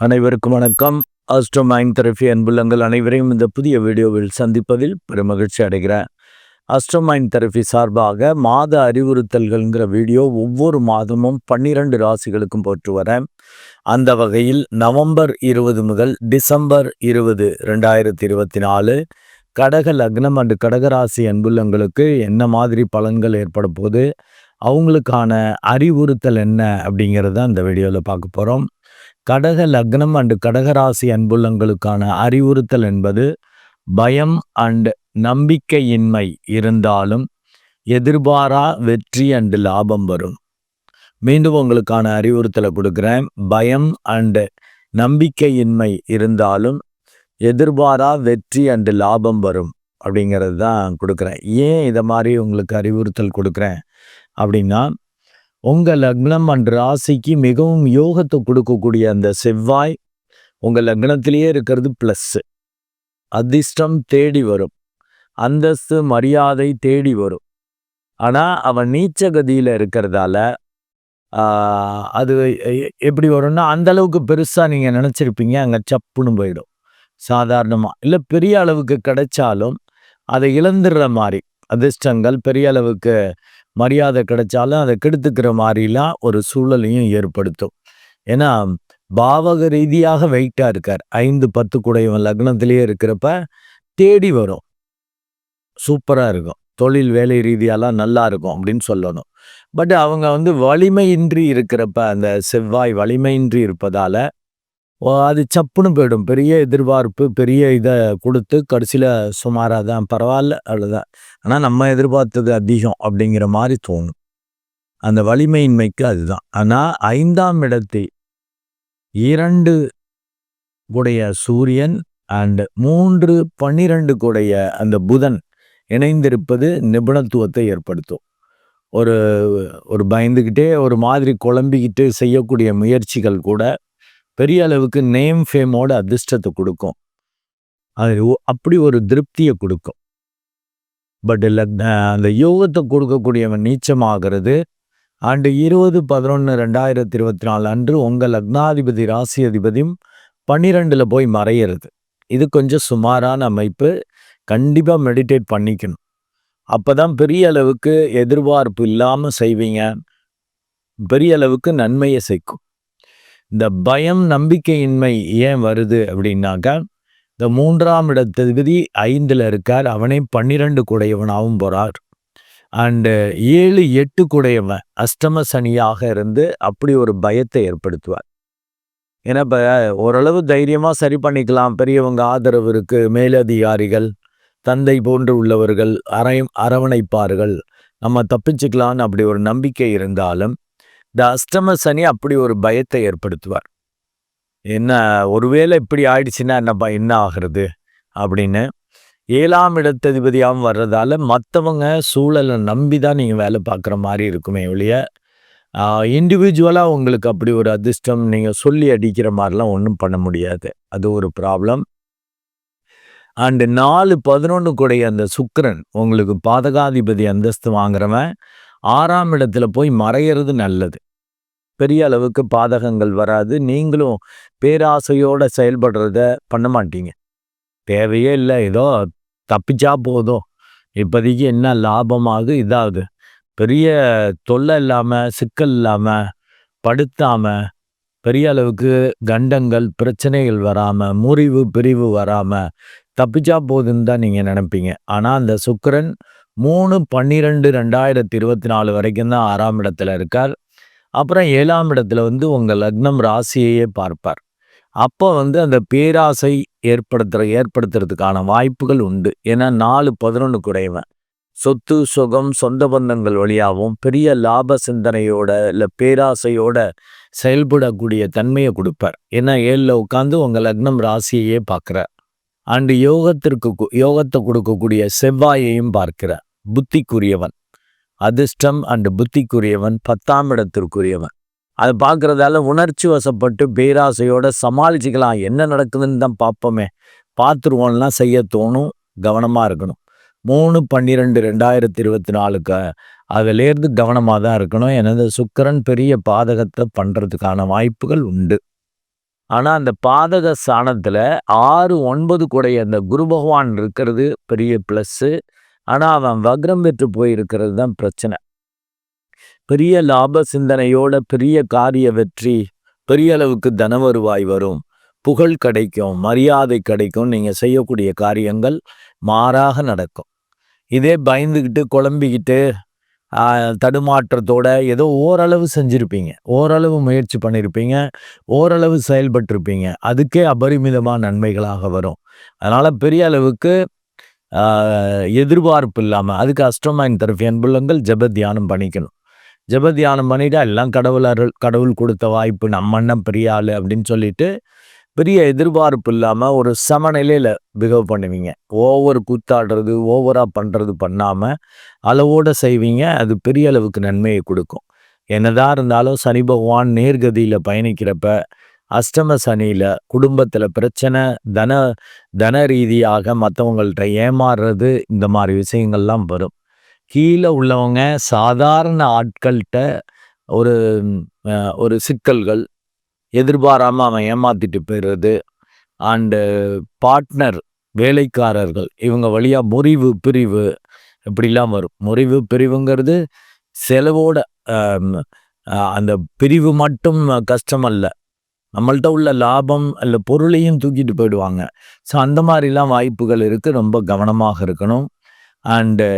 அனைவருக்கும் வணக்கம். Astro mind therapy அன்புள்ளங்கள் அனைவரையும் இந்த புதிய வீடியோவில் சந்திப்பதில் பெருமகிழ்ச்சி அடைகிறேன். அஸ்ட்ரோ மைண்ட் தெரபி சார்பாக மாத அறிவுறுத்தல்கள்ங்கிற வீடியோ ஒவ்வொரு மாதமும் பன்னிரண்டு ராசிகளுக்கும் போட்டு வரேன். அந்த வகையில் நவம்பர் இருபது முதல் டிசம்பர் இருபது ரெண்டாயிரத்தி இருபத்தி நாலு கடக லக்னம் அண்டு கடகராசி அன்புள்ளங்களுக்கு என்ன மாதிரி பலன்கள் ஏற்பட போது அவங்களுக்கான அறிவுறுத்தல் என்ன அப்படிங்கிறத அந்த வீடியோவில் பார்க்க போகிறோம் கடக லக்னம் அண்டு கடகராசி அன்புள்ளங்களுக்கான அறிவுறுத்தல் என்பது பயம் அண்ட் நம்பிக்கையின்மை இருந்தாலும் எதிர்பாரா வெற்றி அண்டு லாபம் வரும். மீண்டும் உங்களுக்கான அறிவுறுத்தலை கொடுக்குறேன். பயம் அண்டு நம்பிக்கையின்மை இருந்தாலும் எதிர்பாரா வெற்றி அண்டு லாபம் வரும் அப்படிங்கிறது தான் கொடுக்குறேன். ஏன் இதை மாதிரி உங்களுக்கு அறிவுறுத்தல் கொடுக்குறேன் அப்படின்னா உங்கள் லக்னம் அண்ட் ராசிக்கு மிகவும் யோகத்தை கொடுக்கக்கூடிய அந்த செவ்வாய் உங்கள் லக்னத்திலேயே இருக்கிறது ப்ளஸ்ஸு அதிர்ஷ்டம் தேடி வரும். அந்தஸ்து மரியாதை தேடி வரும். ஆனால் அவன் நீச்ச கதியில் இருக்கிறதால அது எப்படி வரும்னா அந்த அளவுக்கு பெருசாக நீங்கள் நினச்சிருப்பீங்க அங்கே சப்புன்னு போயிடும். சாதாரணமாக இல்லை பெரிய அளவுக்கு கிடைச்சாலும் அதை இழந்துடுற மாதிரி. அதிர்ஷ்டங்கள் பெரிய அளவுக்கு மரியாதை கிடைச்சாலும் அதை கெடுத்துக்கிற மாதிரிலாம் ஒரு சூழலையும் ஏற்படுத்தும். ஏன்னா பாவக ரீதியாக வெயிட்டாக இருக்கார். ஐந்து பத்து குடையவன் லக்னத்திலேயே இருக்கிறப்ப தேடி வரும். சூப்பராக இருக்கும். தொழில் வேலை ரீதியாலாம் நல்லா இருக்கும் அப்படின்னு சொல்லணும். பட் அவங்க வந்து வலிமையின்றி இருக்கிறப்ப அந்த செவ்வாய் வலிமையின்றி இருப்பதால அது சப்புன்னு போயிடும். பெரிய எதிர்பார்ப்பு பெரிய இதை கொடுத்து கடைசியில் சுமாராக தான் பரவாயில்ல அவ்வளோதான் ஆனால் நம்ம எதிர்பார்த்தது அதிகம் அப்படிங்கிற மாதிரி தோணும். அந்த வலிமையின்மைக்கு அதுதான். ஆனால் ஐந்தாம் இடத்தை இரண்டு உடைய சூரியன் அண்ட் மூன்று பன்னிரண்டு கூடைய அந்த புதன் இணைந்திருப்பது நிபுணத்துவத்தை ஏற்படுத்தும். ஒரு ஒரு பயந்துக்கிட்டே ஒரு மாதிரி குழம்பிக்கிட்டு செய்யக்கூடிய முயற்சிகள் கூட பெரிய அளவுக்கு நேம் ஃபேமோட அதிர்ஷ்டத்தை கொடுக்கும். அது அப்படி ஒரு திருப்தியை கொடுக்கும். பட் இல்லை அந்த யோகத்தை கொடுக்கக்கூடியவன் நீச்சமாகிறது. ஆண்டு இருபது பதினொன்று ரெண்டாயிரத்தி இருபத்தி நாலு அன்று உங்கள் லக்னாதிபதி ராசி அதிபதியும் பன்னிரெண்டில் போய் மறையிறது. இது கொஞ்சம் சுமாரான அமைப்பு. கண்டிப்பாக மெடிடேட் பண்ணிக்கணும். அப்போ தான் பெரிய அளவுக்கு எதிர்பார்ப்பு இல்லாமல் செய்வீங்க. பெரிய அளவுக்கு நன்மையை சேர்க்கும். இந்த பயம் நம்பிக்கையின்மை ஏன் வருது அப்படின்னாக்கா இந்த மூன்றாம் இடத்தகுதி ஐந்தில் இருக்கார். அவனே பன்னிரெண்டு குடையவனாகவும் போகிறார் அண்டு ஏழு எட்டு குடையவன் அஷ்டம சனியாக இருந்து அப்படி ஒரு பயத்தை ஏற்படுத்துவார். ஏன்னா இப்போ ஓரளவு தைரியமாக சரி பண்ணிக்கலாம். பெரியவங்க ஆதரவு இருக்குது மேலதிகாரிகள் தந்தை போன்று உள்ளவர்கள் அரை அரவணைப்பார்கள். நம்ம தப்பிச்சுக்கலான்னு அப்படி ஒரு நம்பிக்கை இருந்தாலும் இந்த அஷ்டம சனி அப்படி ஒரு பயத்தை ஏற்படுத்துவார். என்ன ஒருவேளை இப்படி ஆயிடுச்சுன்னா என்னப்பா என்ன ஆகிறது? அப்படின்னு. ஏழாம் இடத்ததிபதியாகவும் வர்றதால மற்றவங்க சூழலை நம்பி தான் நீங்கள் வேலை பார்க்குற மாதிரி இருக்குமே ஒழிய இண்டிவிஜுவலாக உங்களுக்கு அப்படி ஒரு அதிர்ஷ்டம் நீங்கள் சொல்லி அடிக்கிற மாதிரிலாம் ஒன்றும் பண்ண முடியாது. அது ஒரு ப்ராப்ளம் அண்டு நாலு பதினொன்று கூடைய அந்த சுக்கரன் உங்களுக்கு பாதகாதிபதி அந்தஸ்து வாங்குறவன் ஆறாம் இடத்துல போய் மறையிறது நல்லது. பெரிய அளவுக்கு பாதகங்கள் வராது. நீங்களும் பேராசையோடு செயல்படுறத பண்ண மாட்டீங்க. தேவையே இல்லை. ஏதோ தப்பிச்சா போதும். இப்போதைக்கு என்ன லாபமாக இதாகுது பெரிய தொல்லை இல்லாமல் சிக்கல் இல்லாமல் படுத்தாமல் பெரிய அளவுக்கு கண்டங்கள் பிரச்சனைகள் வராமல் முறிவு பிரிவு வராமல் தப்பிச்சா போதுன்னு தான் நீங்கள் நினைப்பீங்க. ஆனால் அந்த சுக்கரன் மூணு பன்னிரெண்டு ரெண்டாயிரத்தி இருபத்தி நாலு வரைக்கும் தான் ஆறாம் இடத்துல இருக்கார். அப்புறம் ஏழாம் இடத்துல வந்து உங்கள் லக்னம் ராசியையே பார்ப்பார். அப்போ வந்து அந்த பேராசை ஏற்படுத்துகிற ஏற்படுத்துறதுக்கான வாய்ப்புகள் உண்டு. ஏன்னா நாலு பதினொன்று குறைவன் சொத்து சுகம் சொந்த பந்தங்கள் வழியாகவும் பெரிய லாப சிந்தனையோட இல்லை பேராசையோட செயல்படக்கூடிய தன்மையை கொடுப்பார். ஏன்னா ஏழில் உட்காந்து உங்கள் லக்னம் ராசியையே பார்க்குறார். அண்டு யோகத்திற்கு யோகத்தை கொடுக்கக்கூடிய செவ்வாயையும் பார்க்கிறார். புத்திக்குரியவன். அதிர்ஷ்டம் அண்டு புத்திக்குரியவன் பத்தாம் இடத்திற்குரியவன். அதை பார்க்குறதால உணர்ச்சி வசப்பட்டு பேராசையோட சமாளிச்சுக்கலாம். என்ன நடக்குதுன்னு தான் பார்ப்போமே. பார்த்துருவோம்லாம் செய்ய தோணும் கவனமாக இருக்கணும். மூணு பன்னிரெண்டு ரெண்டாயிரத்தி இருபத்தி நாலுக்கு அதிலேருந்து கவனமாக தான் இருக்கணும். எனது சுக்கரன் பெரிய பாதகத்தை பண்ணுறதுக்கான வாய்ப்புகள் உண்டு. ஆனால் அந்த பாதக ஸ்தானத்தில் ஆறு ஒன்பது கூடைய அந்த குரு பகவான் இருக்கிறது பெரிய ப்ளஸ்ஸு ஆனால் அவன் வக்ரம் பெற்று போயிருக்கிறது தான் பிரச்சனை. பெரிய லாப சிந்தனையோட பெரிய காரிய வெற்றி பெரிய அளவுக்கு தன வருவாய் வரும். புகழ் கிடைக்கும் மரியாதை கிடைக்கும் நீங்கள் செய்யக்கூடிய காரியங்கள் மாறாக நடக்கும். இதே பயந்துக்கிட்டு குழம்பிக்கிட்டு தடுமாற்றத்தோட ஏதோ ஓரளவு செஞ்சுருப்பீங்க. ஓரளவு முயற்சி பண்ணியிருப்பீங்க ஓரளவு செயல்பட்டிருப்பீங்க. அதுக்கே அபரிமிதமாக நன்மைகளாக வரும். அதனால் பெரிய அளவுக்கு எதிர்பார்ப்பு இல்லாமல் அதுக்கு அஷ்டமாயின் தரப்பு அன்புள்ளங்கள் ஜப தியானம் பண்ணிக்கணும். ஜப தியானம் பண்ணிவிட்டு எல்லாம் கடவுள் அருள் கடவுள் கொடுத்த வாய்ப்பு நம்ம அண்ணன் பெரிய ஆள் அப்படின்னு சொல்லிட்டு பெரிய எதிர்பார்ப்பு இல்லாமல் ஒரு சமநிலையில் பிஹேவ் பண்ணுவீங்க. ஓவர் கூத்தாடுறது ஓவராக பண்ணுறது பண்ணாமல் அளவோடு செய்வீங்க. அது பெரிய அளவுக்கு நன்மையை கொடுக்கும். என்னதான் இருந்தாலும் சனி பகவான் நேர்கதியில் பயணிக்கிறப்ப அஷ்டம சனியில் குடும்பத்தில் பிரச்சனை தன தன ரீதியாக மற்றவங்கள்ட்ட ஏமாறுறது இந்த மாதிரி விஷயங்கள்லாம் வரும். கீழே உள்ளவங்க சாதாரண ஆட்கள்கிட்ட ஒரு ஒரு சிக்கல்கள் எதிர்பாராமல் அவன் ஏமாத்திட்டு போயிடுறது அண்டு பார்ட்னர் வேலைக்காரர்கள் இவங்க வழியாக முறிவு பிரிவு இப்படிலாம் வரும். முறிவு பிரிவுங்கிறது செலவோட அந்த பிரிவு மட்டும் கஷ்டம் அல்ல. நம்மள்ட்ட உள்ள லாபம் அல்ல பொருளையும் தூக்கிட்டு போயிடுவாங்க. ஸோ அந்த மாதிரிலாம் வாய்ப்புகள் இருக்குது ரொம்ப கவனமாக இருக்கணும். அண்டு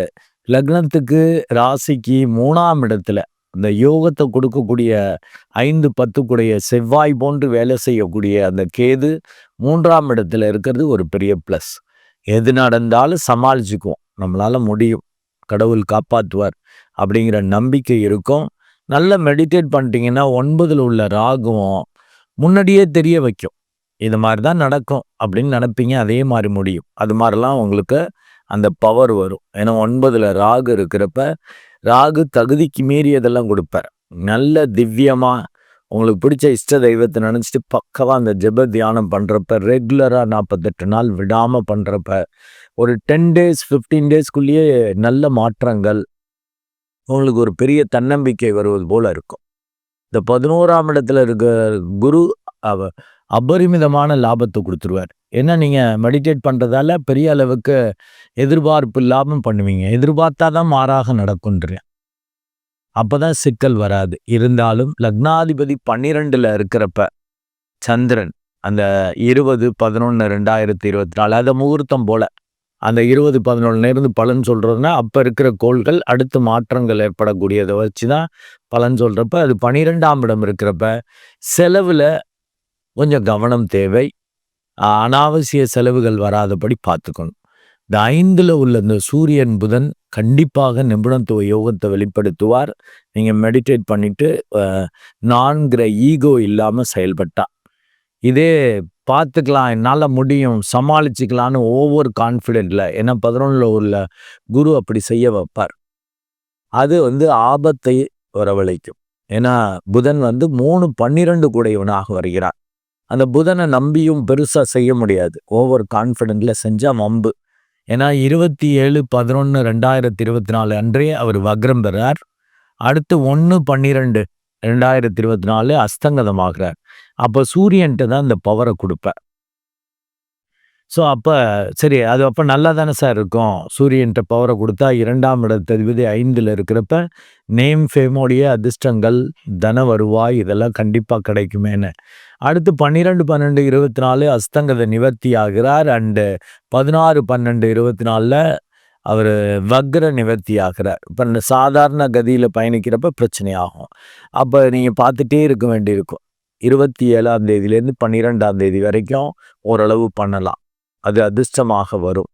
லக்னத்துக்கு ராசிக்கு மூணாம் இடத்துல இந்த யோகத்தை கொடுக்கக்கூடிய ஐந்து பத்துக்குடைய செவ்வாய் போன்று வேலை செய்யக்கூடிய அந்த கேது மூன்றாம் இடத்துல இருக்கிறது ஒரு பெரிய ப்ளஸ் எது நடந்தாலும் சமாளிச்சுக்குவோம். நம்மளால் முடியும். கடவுள் காப்பாற்றுவார் அப்படிங்கிற நம்பிக்கை இருக்கும். நல்லா மெடிடேட் பண்ணிட்டீங்கன்னா ஒன்பதில் உள்ள ராகுவும் முன்னாடியே தெரிய வைக்கும். இது மாதிரி தான் நடக்கும் அப்படின்னு நினப்பீங்க. அதே மாதிரி முடியும். அது மாதிரிலாம் உங்களுக்கு அந்த பவர் வரும். ஏன்னா ஒன்பதில் ராகு இருக்கிறப்ப ராகு தகுதிக்கு மீறியதெல்லாம் கொடுப்பார். நல்ல திவ்யமாக உங்களுக்கு பிடிச்ச இஷ்ட தெய்வத்தை நினச்சிட்டு பக்கவாக அந்த ஜெப தியானம் பண்ணுறப்ப ரெகுலராக நாற்பத்தெட்டு நாள் விடாமல் பண்ணுறப்ப ஒரு டென் டேஸ் ஃபிஃப்டீன் டேஸ்க்குள்ளேயே நல்ல மாற்றங்கள் உங்களுக்கு ஒரு பெரிய தன்னம்பிக்கை வருவது போல் இருக்கும். இந்த பதினோராம் இடத்துல இருக்க குரு அவ அபரிமிதமான லாபத்தை கொடுத்துருவார். ஏன்னா நீங்கள் மெடிடேட் பண்ணுறதால பெரிய அளவுக்கு எதிர்பார்ப்பு இல்லாமல் பண்ணுவீங்க. எதிர்பார்த்தா தான் மாறாக நடக்குன்றேன் அப்போ தான் சிக்கல் வராது. இருந்தாலும் லக்னாதிபதி பன்னிரெண்டில் இருக்கிறப்ப சந்திரன் அந்த இருபது பதினொன்று ரெண்டாயிரத்தி இருபத்தி நாலு அதை முகூர்த்தம் போல் அந்த இருபது பதினொன்றுலேருந்து பலன் சொல்கிறதுனா அப்போ இருக்கிற கோள்கள் அடுத்து மாற்றங்கள் ஏற்படக்கூடியதை வச்சு தான் பலன் சொல்கிறப்ப அது பனிரெண்டாம் இடம் இருக்கிறப்ப செலவில் கொஞ்சம் கவனம் தேவை. அனாவசிய செலவுகள் வராதபடி பார்த்துக்கணும். இந்த ஐந்தில் உள்ள இந்த சூரியன் புதன் கண்டிப்பாக நிபுணத்துவ யோகத்தை வெளிப்படுத்துவார். நீங்கள் மெடிடேட் பண்ணிட்டு நான்கிற ஈகோ இல்லாமல் செயல்பட்டா. இதே பார்த்துக்கலாம் என்னால் முடியும் சமாளிச்சுக்கலான்னு ஒவ்வொரு கான்ஃபிடென்ட்ல ஏன்னா பதினொன்றில் உள்ள குரு அப்படி செய்ய வைப்பார். அது வந்து ஆபத்தை வரவழைக்கும். ஏன்னா புதன் வந்து மூணு பன்னிரண்டு கூடையவனாக வருகிறார். அந்த புதனை நம்பியும் பெருசாக செய்ய முடியாது. ஓவர் கான்ஃபிடென்ட்டில் செஞ்சால் வம்பு. ஏன்னா இருபத்தி ஏழு பதினொன்று ரெண்டாயிரத்தி இருபத்தி நாலு அன்றே அவர் வக்ரம் பெறார். அடுத்து ஒன்று பன்னிரெண்டு ரெண்டாயிரத்தி இருபத்தி நாலு அஸ்தங்கதமாகிறார். அப்போ சூரியன்ட்டு தான் இந்த பவரை கொடுப்பேன் ஸோ அப்போ சரி அது அப்போ நல்லா தானே சார் இருக்கும்? சூரியன்ட்ட பவரை கொடுத்தா இரண்டாம் இடத்ததிபதி ஐந்தில் இருக்கிறப்ப நேம் ஃபேமோடைய அதிர்ஷ்டங்கள் தன வருவாய் இதெல்லாம் கண்டிப்பாக கிடைக்குமேன்னு. அடுத்து பன்னிரெண்டு பன்னெண்டு இருபத்தி நாலு அஸ்தங்கத நிவர்த்தி ஆகிறார். அண்டு பதினாறு பன்னெண்டு இருபத்தி நாலில் அவர் வக்ர நிவர்த்தி ஆகிறார். இப்போ சாதாரண கதியில் பயணிக்கிறப்ப பிரச்சனை ஆகும். அப்போ நீங்கள் பார்த்துட்டே இருக்க வேண்டியிருக்கும். இருபத்தி ஏழாம் தேதியிலேருந்து பன்னிரெண்டாம் தேதி வரைக்கும் ஓரளவு பண்ணலாம். அது அதிர்ஷ்டமாக வரும்.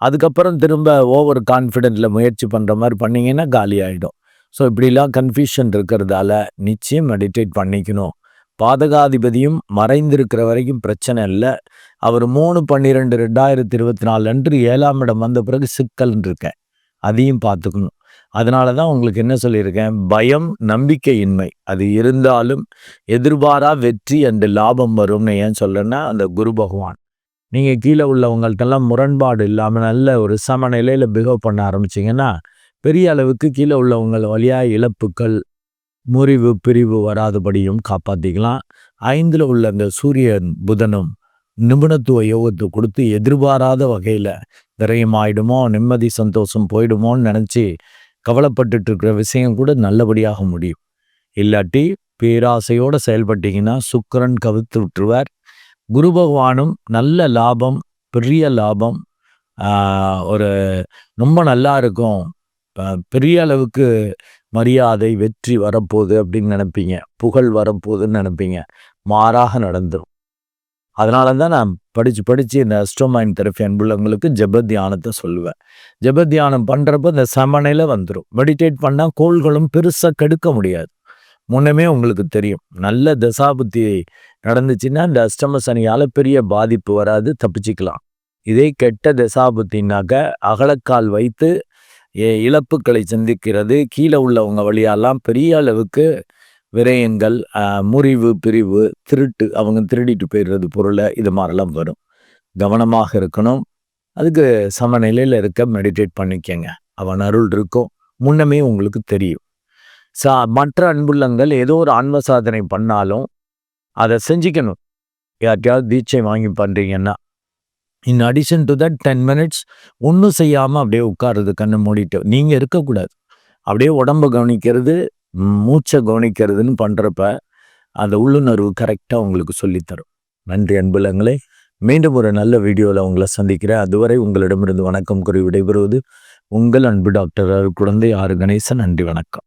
அதுக்கப்புறம் திரும்ப ஓவர் கான்ஃபிடென்ட்டில் முயற்சி பண்ணுற மாதிரி பண்ணிங்கன்னா காலி ஆகிடும் ஸோ இப்படிலாம் கன்ஃபியூஷன் இருக்கிறதால நிச்சயம் மெடிடேட் பண்ணிக்கணும். பாதகாதிபதியும் மறைந்திருக்கிற வரைக்கும் பிரச்சனை இல்லை. அவர் மூணு பன்னிரெண்டு ரெண்டாயிரத்தி இருபத்தி நாலு அன்று ஏழாம் இடம் வந்த பிறகு சிக்கல்னு இருக்கேன் அதையும் பார்த்துக்கணும். அதனால தான் உங்களுக்கு என்ன சொல்லியிருக்கேன்? பயம் நம்பிக்கையின்மை. அது இருந்தாலும் எதிர்பாரா வெற்றி அண்டு லாபம் வரும்னு ஏன் சொல்கிறேன்னா அந்த குரு பகவான். நீங்கள் கீழே உள்ளவங்கள்ட்டெல்லாம் முரண்பாடு இல்லாமல் நல்ல ஒரு சமநிலையில் பிஹேவ் பண்ண ஆரம்பிச்சிங்கன்னா பெரிய அளவுக்கு கீழே உள்ளவங்கள் வழியாக இழப்புக்கள் முறிவு பிரிவு வராதபடியும் காப்பாற்றிக்கலாம் ஐந்தில் உள்ள அந்த சூரியன் புதனும் நிபுணத்துவ யோகத்தை கொடுத்து எதிர்பாராத வகையில் விரயமாயிடுமோ நிம்மதி சந்தோஷம் போயிடுமோன்னு நினச்சி கவலைப்பட்டுட்டு இருக்கிற விஷயம் கூட நல்லபடியாக முடியும். இல்லாட்டி பேராசையோடு செயல்பட்டீங்கன்னா சுக்கரன் கவித்து விட்டுருவார். குரு பகவானும் நல்ல லாபம் பெரிய லாபம் ஒரு ரொம்ப நல்லா இருக்கும். பெரிய அளவுக்கு மரியாதை வெற்றி வரப்போகுது அப்படின்னு நினைப்பீங்க. புகழ் வரப்போகுதுன்னு நினைப்பீங்க. மாறாக நடந்துடும் அதனால தான் நான் படித்து படித்து இந்த அஸ்ட்ரோமைன் தெரப்பி அன்புள்ளவங்களுக்கு ஜபத்தியானத்தை சொல்லுவேன். ஜபத்தியானம் தியானம் பண்ணுறப்ப இந்த சமநிலை வந்துடும் மெடிடேட் பண்ணால் கோள்களும் பெருசாக கெடுக்க முடியாது. முன்னமே உங்களுக்கு தெரியும். நல்ல தசாபுத்தி நடந்துச்சுன்னா இந்த அஷ்டம சனியால் பெரிய பாதிப்பு வராது தப்பிச்சிக்கலாம். இதே கெட்ட தசாபுத்தினாக்க அகலக்கால் வைத்து இழப்புகளை சந்திக்கிறது. கீழே உள்ளவங்க வழியாலாம் பெரிய அளவுக்கு விரயங்கள் முறிவு பிரிவு திருட்டு அவங்க திருடிட்டு போயிடுறது பொருளை இது மாதிரிலாம் வரும். கவனமாக இருக்கணும். அதுக்கு சமநிலையில் இருக்க மெடிடேட் பண்ணிக்கங்க. அவன் அருள் இருக்கும். முன்னமே உங்களுக்கு தெரியும். சா மற்ற அன்புள்ளங்கள் ஏதோ ஒரு ஆன்ம சாதனை பண்ணாலும் அதை செஞ்சுக்கணும். யார்கிட்டயாவது தீட்சை வாங்கி பண்ணுறீங்கன்னா in addition to that ten minutes ஒன்றும் செய்யாமல் அப்படியே உட்காருது கண்ணை மூடிட்டு. நீங்கள் இருக்கக்கூடாது. அப்படியே உடம்பை கவனிக்கிறது மூச்சை கவனிக்கிறதுன்னு பண்ணுறப்ப அந்த உள்ளுணர்வு கரெக்டாக உங்களுக்கு சொல்லித்தரும். நன்றி அன்புலங்களே. மீண்டும் ஒரு நல்ல வீடியோவில் உங்களை சந்திக்கிறேன். அதுவரை உங்களிடமிருந்து வணக்கம் கூறி விடைபெறுவது உங்கள் அன்பு டாக்டர் குழந்தை ஆறு கணேசன். நன்றி வணக்கம்.